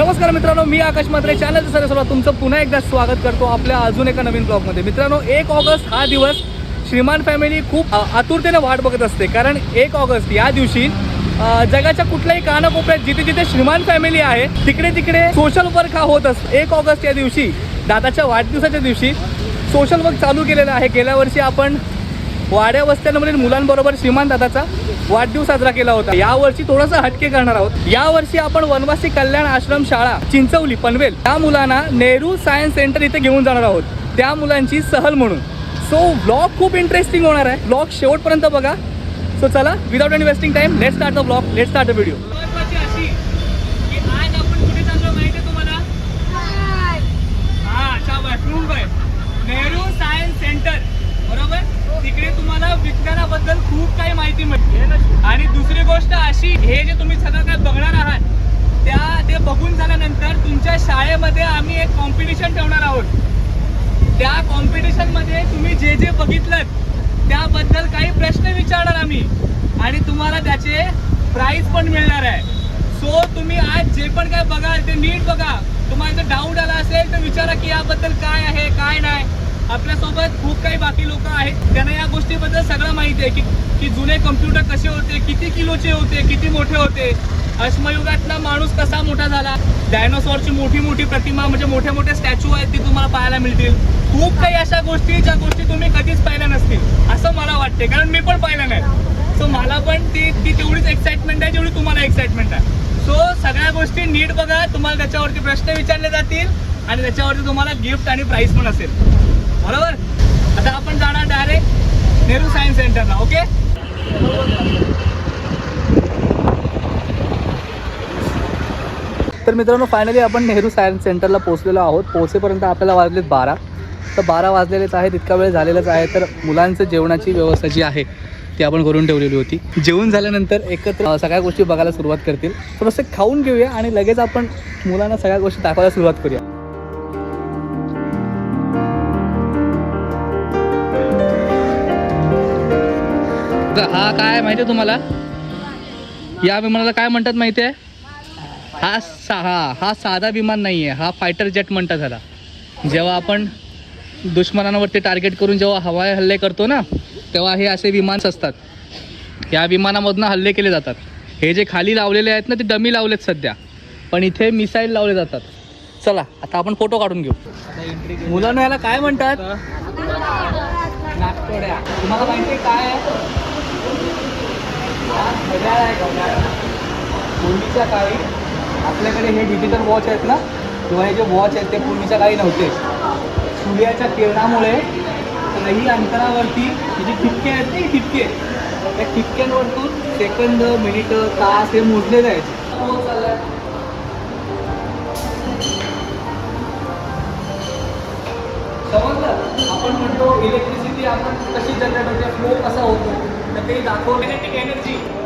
नमस्कार मित्रांनो मी आकाश मात्रे channel sir सर्व तुमचं पुन्हा एकदा स्वागत करतो आपल्या अजून एका नवीन ब्लॉगमध्ये. मित्रांनो एक ऑगस्ट हा दिवस श्रीमान फॅमिली खूप आतुरतेने वाट बघत असते. कारण एक ऑगस्ट या दिवशी जगाच्या कुठल्याही कानाकोपऱ्यात जिथे जिथे श्रीमान फॅमिली आहे तिकडे तिकडे सोशल वर्क हा होत असतो. एक ऑगस्ट या दिवशी दादाच्या वाढदिवसाच्या दिवशी सोशल वर्क चालू केलेलं आहे. गेल्या वर्षी आपण वाड्या वस्त्यांमधील मुलांबरोबर श्रीमान दादाचा वाढदिवस साजरा केला होता. यावर्षी थोडासा हटके करणार आहोत. यावर्षी आपण वनवासी कल्याण आश्रम शाळा चिंचवली पनवेल त्या मुलांना नेहरू सायन्स सेंटर इथे घेऊन जाणार आहोत. त्या मुलांची सहल म्हणून. सो ब्लॉग खूप इंटरेस्टिंग होणार आहे. ब्लॉग शेवटपर्यंत बघा. सो चला without any wasting time let start the blog let start the video महत्वाची अशी की आज आपण कुठे चाललो माहिती आहे तुम्हाला हा शाबास रूम आहे नेहरू सायन्स सेंटर बरोबर तिकडे तुम्हाला विज्ञानाबद्दल खूप काही माहिती मिळते. आणि दुसरी गोष्ट अशी हे जे तुम्ही सगळं काय बघणार आहात त्या ते बघून झाल्यानंतर तुमच्या शाळेमध्ये आम्ही एक कॉम्पिटिशन ठेवणार आहोत. त्या कॉम्पिटिशनमध्ये तुम्ही जे जे बघितलं त्याबद्दल काही प्रश्न विचारणार आम्ही. आणि तुम्हाला त्याचे प्राईज पण मिळणार आहे. सो तुम्ही आज जे पण काय बघाल ते नीट बघा. तुम्हाला जर डाऊट आला असेल तर विचारा की याबद्दल काय आहे काय नाही. आपल्यासोबत खूप काही बाकी लोक आहेत. त्यांना या गोष्टीबद्दल सगळं माहिती आहे की की जुने कम्प्युटर कसे होते किती किलोचे होते किती मोठे होते. अश्मयुगातला माणूस कसा मोठा झाला? डायनोसॉरची मोठी मोठी प्रतिमा म्हणजे मोठे मोठे स्टॅच्यू आहेत ती तुम्हाला पाहायला मिळतील. खूप काही अशा गोष्टी ज्या गोष्टी तुम्ही कधीच पाहिल्या नसतील असं मला वाटते कारण मी पण पाहिलं नाही. सो मला पण ती ती तेवढीच एक्साइटमेंट आहे जेवढी तुम्हाला एक्साइटमेंट आहे. सो सगळ्या गोष्टी नीट बघा तुम्हाला त्याच्यावरती प्रश्न विचारले जातील आणि त्याच्यावरती तुम्हाला गिफ्ट आणि प्राईज पण असेल. बरोबर? आता आपण जाणार डायरेक्ट नेहरू सायन्स सेंटरला ओके तर मित्रांनो फायनली आपण नेहरू सायन्स सेंटरला पोहोचलेलो आहोत. पोहोचेपर्यंत आपल्याला वाजलेत बारा. तर बारा वाजलेलेच आहेत इतका वेळ झालेलाच आहे तर मुलांचं जेवणाची व्यवस्था जी आहे ती आपण करून ठेवलेली होती. जेवण झाल्यानंतर एकत्र सगळ्या गोष्टी बघायला सुरुवात करतील. थोडंसं खाऊन घेऊया आणि लगेच आपण मुलांना सगळ्या गोष्टी दाखवायला सुरुवात करूया. माहिती आहे तुम्हाला? या विमानाला काय म्हणतात माहिती आहे? हा सा हा हा साधा विमान नाही आहे हा फायटर जेट म्हणतात ह्याला. जेव्हा आपण दुश्मनांवरती टार्गेट करून जेव्हा हवाई हल्ले करतो ना तेव्हा हे असे विमानच असतात. या विमानामधनं हल्ले केले जातात. हे जे खाली लावलेले आहेत ना ते डमी लावलेत सध्या. पण इथे मिसाईल लावले जातात. चला आता आपण फोटो काढून घेऊ. मुलांना याला काय म्हणतात? तुम्हाला माहिती काय आहे? घड्याळ आहे घड्याळ पूर्वीच्या काळी आपल्याकडे हे डिजिटल वॉच आहेत ना? किंवा हे जे वॉच आहेत ते पूर्वीच्या काळी नव्हते. सूर्याच्या किरणामुळे काही अंतरावरती जी जे ठिपके आहेत ना ठिपके त्या ठिपक्यांवरतून सेकंद मिनिट तास हे मोजले जायचे. समजलं? आपण म्हणतो इलेक्ट्रिसिटी आपण कशी जनरेट होते? फ्लो कसा होतो? तर ते दाखवण्यासाठी एनर्जी तो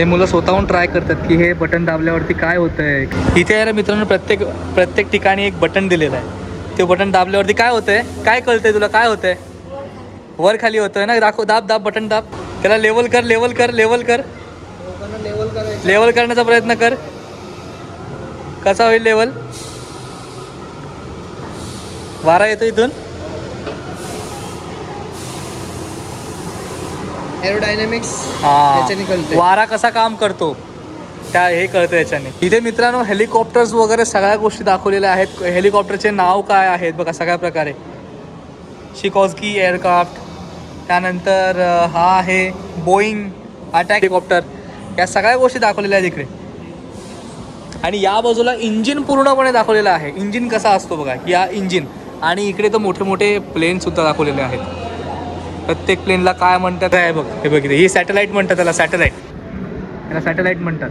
हे मुलं स्वतःहून ट्राय करतात की हे बटन दाबल्यावरती काय होतं आहे इथे आहे मित्रांनो प्रत्येक प्रत्येक ठिकाणी एक बटन दिलेलं आहे. ते बटन दाबल्यावरती काय होतंय? काय कळतंय तुला? काय होतंय? वर खाली होतंय ना? दाखव दाब दाब बटन दाब. त्याला लेवल कर लेवल कर लेवल कर. लेवल लेवल करण्याचा प्रयत्न कर. कसा होईल लेवल वारा येतो इथून? एरोडायनेमिक्स हा. वारा कसा काम करतो? त्या हे कळतं याच्याने. इथे मित्रांनो हेलिकॉप्टर्स वगैरे सगळ्या गोष्टी दाखवलेल्या आहेत. हेलिकॉप्टरचे नाव काय आहेत? बघा सगळ्या प्रकारे. शिकॉस्की एअरक्राफ्ट त्यानंतर हा आहे बोईंग अटॅक हेलिकॉप्टर या सगळ्या गोष्टी दाखवलेल्या आहेत इकडे. आणि या बाजूला इंजिन पूर्णपणे दाखवलेलं आहे. इंजिन कसा असतो बघा या इंजिन आणि इकडे तर मोठे मोठे प्लेन सुद्धा दाखवलेले आहेत. प्रत्येक प्लेनला काय म्हणतात? आहे बघ हे बघितलं ही सॅटेलाईट म्हणतात त्याला सॅटेलाईट त्याला सॅटेलाईट म्हणतात.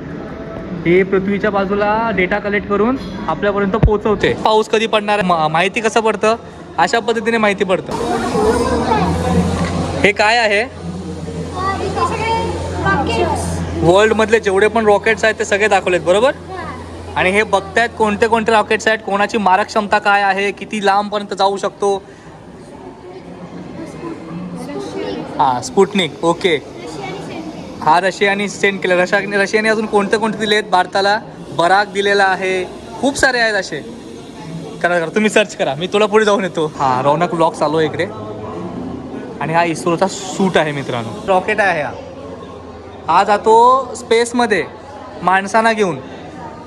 हे पृथ्वीच्या बाजूला डेटा कलेक्ट करून आपल्यापर्यंत पोहोचवते. पाऊस कधी पडणार? माहिती कसं पडतं? अशा पद्धतीने माहिती पडतं. हे काय आहे? वर्ल्ड मधले जेवढे पण रॉकेट्स आहेत ते सगळे दाखवलेत बरोबर? आणि हे बघतायत कोणते कोणते रॉकेट्स आहेत? कोणाची मारक क्षमता काय आहे? किती लांबपर्यंत जाऊ शकतो? हां स्पुटनिक ओके हा रशियाने सेंड केला. रशा रशियाने अजून कोणते कोणते दिले आहेत? भारताला बराक दिलेला आहे. खूप सारे आहेत असे. करा करा. तुम्ही सर्च करा. मी तुला पुढे जाऊन येतो. हां रौनक ब्लॉक चालू आहे इकडे. आणि हा इस्रोचा सूट आहे मित्रांनो. रॉकेट आहे हा. हा जातो स्पेसमध्ये माणसांना घेऊन.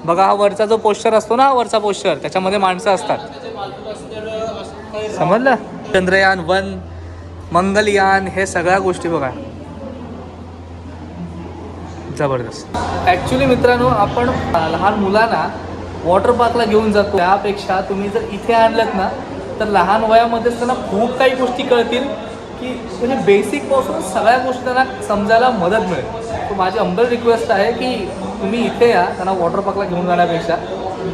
बघा हा वरचा जो पोस्टर असतो ना वरचा पोस्टर त्याच्यामध्ये माणसं असतात. समजलं? चंद्रयान वन मंगलयान हे सगळ्या गोष्टी बघा. जबरदस्त. ॲक्च्युली मित्रांनो आपण लहान मुलांना वॉटर पार्कला घेऊन जातो. त्यापेक्षा तुम्ही जर इथे आणलं ना तर लहान वयामध्येच त्यांना खूप काही गोष्टी कळतील की म्हणजे बेसिकपासून सगळ्या गोष्टी त्यांना समजायला मदत मिळेल. तर माझी अंबल रिक्वेस्ट आहे की तुम्ही इथे या त्यांना वॉटर पार्कला घेऊन जाण्यापेक्षा.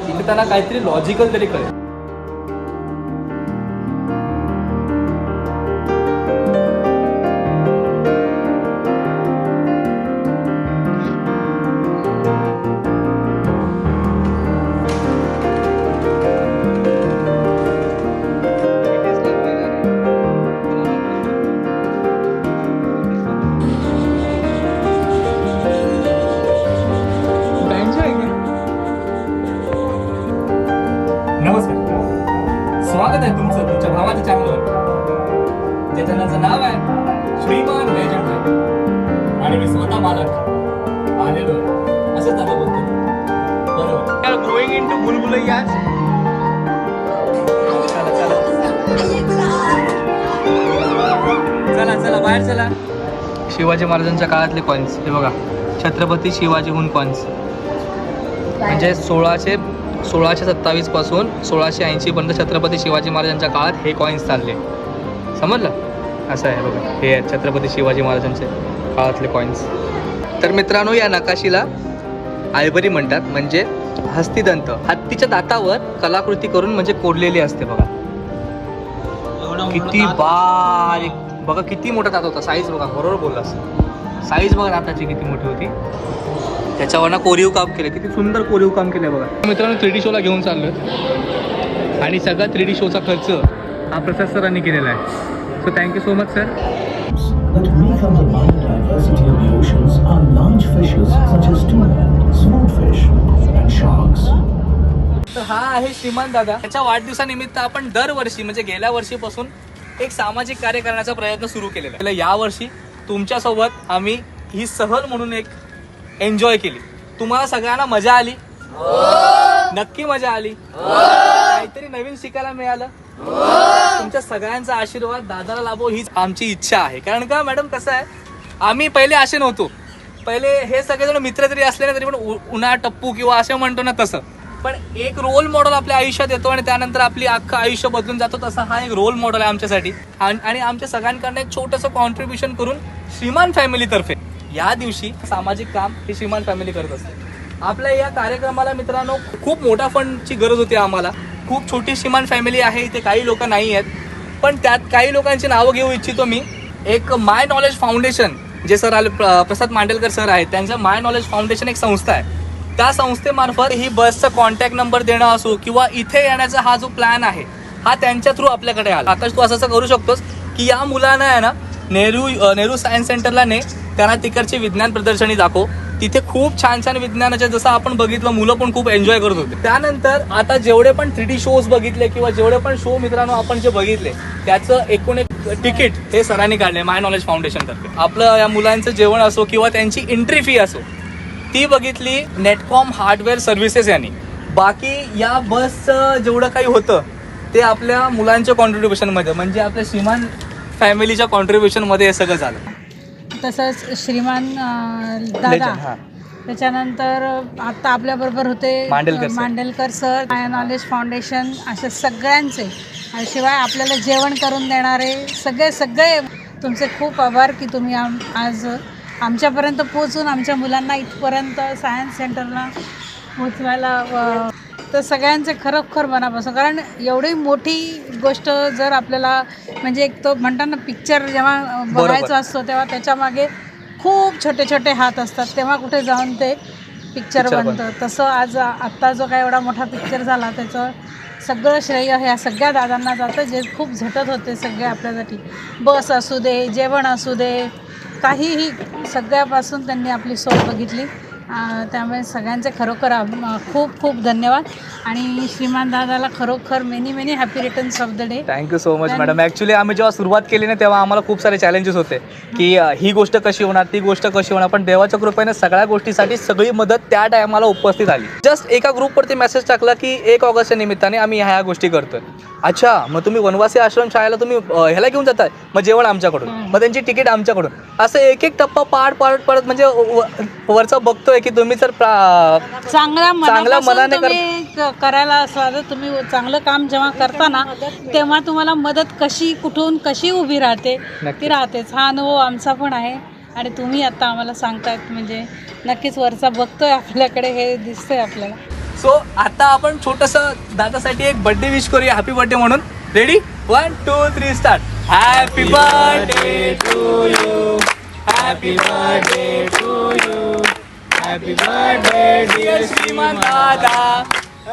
इथे त्यांना काहीतरी लॉजिकल तरी कळेल. असं बरोबर. गोईंग इन टू बुलबुलैया चला चला. चला चला बाहेर चला. शिवाजी महाराजांच्या काळातले कॉइन्स हे बघा छत्रपती शिवाजीहून कॉइन्स म्हणजे सोळाशे सोळाशे सत्तावीसपासून सोळाशे ऐंशी पर्यंत छत्रपती शिवाजी महाराजांच्या काळात हे कॉईन्स चालले. समजलं? असं आहे बघा. हे छत्रपती शिवाजी महाराजांचे काळातले कॉईन्स तर मित्रांनो या नकाशीला आयबरी म्हणतात म्हणजे हस्तिदंत. हत्तीच्या दातावर कलाकृती करून म्हणजे कोरलेली असते बघा. किती बारीक. बघा किती मोठा दात होता. साईज बघा बरोबर बोललास साईज बघा दाताची किती मोठी होती. त्याच्यावर ना कोरीव काम केलं. किती सुंदर कोरीव काम केलं बघा. मित्रांनो थ्री डी शोला घेऊन चाललो आणि सगळा थ्री डी शोचा खर्च हा प्रसाद सरांनी केलेला आहे. So thank you so much sir that the biodiversity of the oceans are large fishes such as tuna, fish. And sharks. तर हा आहे श्रीमान दादा. त्याच्या वाढदिवसानिमित्त आपण दरवर्षी म्हणजे गेल्या वर्षीपासून एक सामाजिक कार्य करण्याचा प्रयत्न सुरू केलेला आहे. या वर्षी तुमच्यासोबत आम्ही ही सहल म्हणून एक एन्जॉय केली. तुम्हाला सगळ्यांना मजा आली? नक्की मजा आली? काहीतरी नवीन शिकायला मिळालं? तुमच्या सगळ्यांचा आशीर्वाद दादाला लाभो हीच आमची इच्छा आहे. कारण का मॅडम कसं आहे? आम्ही पहिले असे नव्हतो. पहिले हे सगळेजण मित्र जरी असले ना तरी पण उन्हा टप्पू किंवा असे म्हणतो ना तसं. पण एक रोल मॉडेल आपल्या आयुष्यात येतो आणि त्यानंतर आपली अख्खं आयुष्य बदलून जातो तसा हा एक रोल मॉडेल आहे आमच्यासाठी. आणि आणि आमच्या सगळ्यांकडनं एक छोटंसं कॉन्ट्रीब्युशन करून श्रीमान फॅमिलीतर्फे या दिवशी सामाजिक काम ही श्रीमान फॅमिली करत असते. आपल्या या कार्यक्रमाला मित्रांनो खूप मोठा फंडची गरज होती आम्हाला. खूप छोटी श्रीमान फॅमिली आहे इथे काही लोक नाही आहेत पण त्यात काही लोकांची नावं घेऊ इच्छितो मी. एक माय नॉलेज फाउंडेशन जे सर आले प्र- प्रसाद मांडेलकर सर आहेत त्यांचं माय नॉलेज फाउंडेशन एक संस्था आहे. त्या संस्थेमार्फत ही बसचा कॉन्टॅक्ट नंबर देणं असो किंवा इथे येण्याचा हा जो प्लॅन आहे हा त्यांच्या थ्रू आपल्याकडे आला. आकाश तू असं असं करू शकतोस की या मुलांना आहे ना नेहरू नेहरू सायन्स सेंटरला ने त्यांना तिकडची विज्ञान प्रदर्शनी दाखव. तिथे खूप छान छान विज्ञानाचे जसं आपण बघितलं मुलं पण खूप एन्जॉय करत होते. त्यानंतर आता जेवढे पण थ्री डी शोज बघितले किंवा जेवढे पण शो मित्रांनो आपण जे बघितले त्याचं एकूण एक तिकीट हे सरांनी काढले माय नॉलेज फाउंडेशन तर्फे. आपलं या मुलांचं जेवण असो किंवा त्यांची एंट्री फी असो ती बघितली नेटकॉम हार्डवेअर सर्व्हिसेस यांनी. बाकी या बसचं जेवढं काही होतं ते आपल्या मुलांच्या कॉन्ट्रीब्युशनमध्ये म्हणजे आपल्या श्रीमान फॅमिलीच्या कॉन्ट्रीब्युशनमध्ये हे सगळं झालं. तसंच श्रीमान अं, दादा हा. त्याच्यानंतर आता आपल्याबरोबर होते Mandelkar sir. Mandelkar sir my knowledge foundation असे सगळ्यांचे आणि शिवाय आपल्याला जेवण करून देणारे सगळे सगळे तुमचे खूप आभार की तुम्ही आम आज आमच्यापर्यंत पोचून आमच्या मुलांना इथपर्यंत सायन्स सेंटरला पोचवायला तर सगळ्यांचे खरोखर मनापासून कारण एवढी मोठी गोष्ट जर आपल्याला म्हणजे एक तो म्हणतात ना पिक्चर जेव्हा बघायचा असतो तेव्हा त्याच्यामागे खूप छोटे छोटे हात असतात. तेव्हा कुठे जाऊन ते पिक्चर बनतं. तसं आज आत्ता जो काय एवढा मोठा पिक्चर झाला त्याचं सगळं श्रेय ह्या सगळ्या दादांना जातं जे खूप झटत होते सगळे आपल्यासाठी बस असू दे जेवण असू दे काहीही सगळ्यापासून त्यांनी आपली सोय बघितली. त्यामुळे सगळ्यांचे खरोखर आभ- खूप खूप धन्यवाद. आणि श्रीमान दादाला खरोखर many many happy returns of the day thank you so much madam actually आम्ही जेव्हा सुरुवात केली ना तेव्हा आम्हाला खूप सारे चॅलेंजेस होते. की ही गोष्ट कशी होणार ती गोष्ट कशी होणार. पण देवाच्या कृपेने सगळ्या गोष्टीसाठी सगळी मदत त्या टायमाला उपस्थित आली. जस्ट एका ग्रुपवरती मेसेज टाकला की एक ऑगस्टच्या निमित्ताने आम्ही ह्या ह्या गोष्टी करतोय. अच्छा मग तुम्ही वनवासी आश्रम शाळेला तुम्ही ह्याला घेऊन जाताय? मग जेवण आमच्याकडून. मग त्यांची तिकीट आमच्याकडून. असं एक एक टप्पा पाड पाड पडत म्हणजे वरचं बघतोय. की तुम्ही जर प्रा- चांगल्या चांगल्या मनापासून मनाने कर- तुम्ही क- करायला असला तर तुम्ही चांगलं काम जेव्हा करता ना तेव्हा तुम्हाला मदत कशी कुठून कशी उभी राहते नक्की. ती राहतेच. हा अनुभव आमचा पण आहे आणि तुम्ही आता आम्हाला सांगतायत म्हणजे नक्कीच वरचा बघतोय आपल्याकडे हे दिसतंय आपल्याला. सो आता आपण छोटस दादासाठी एक बर्थडे विश करूया. हॅपी बर्थडे म्हणून. Ready one two three start happy birthday to you happy birthday to you happy birthday dear Shriman Dada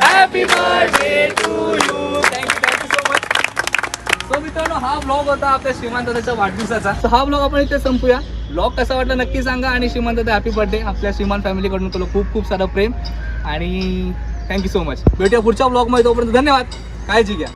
happy birthday to you thank you thank you so much so मित्रांनो हा blog होता आपल्या श्रीमान दादाच्या वाढदिवसाचा. So हा blog आपण इथे संपूया. Blog कसा वाटला नक्की सांगा आणि श्रीमान दादा हॅपी बर्थडे आपल्या श्रीमान फॅमिलीकडून तुला खूप खूप सारं प्रेम. आणि थँक्यू सो मच भेटूया पुढच्या ब्लॉगमध्ये तोपर्यंत धन्यवाद. काळजी घ्या.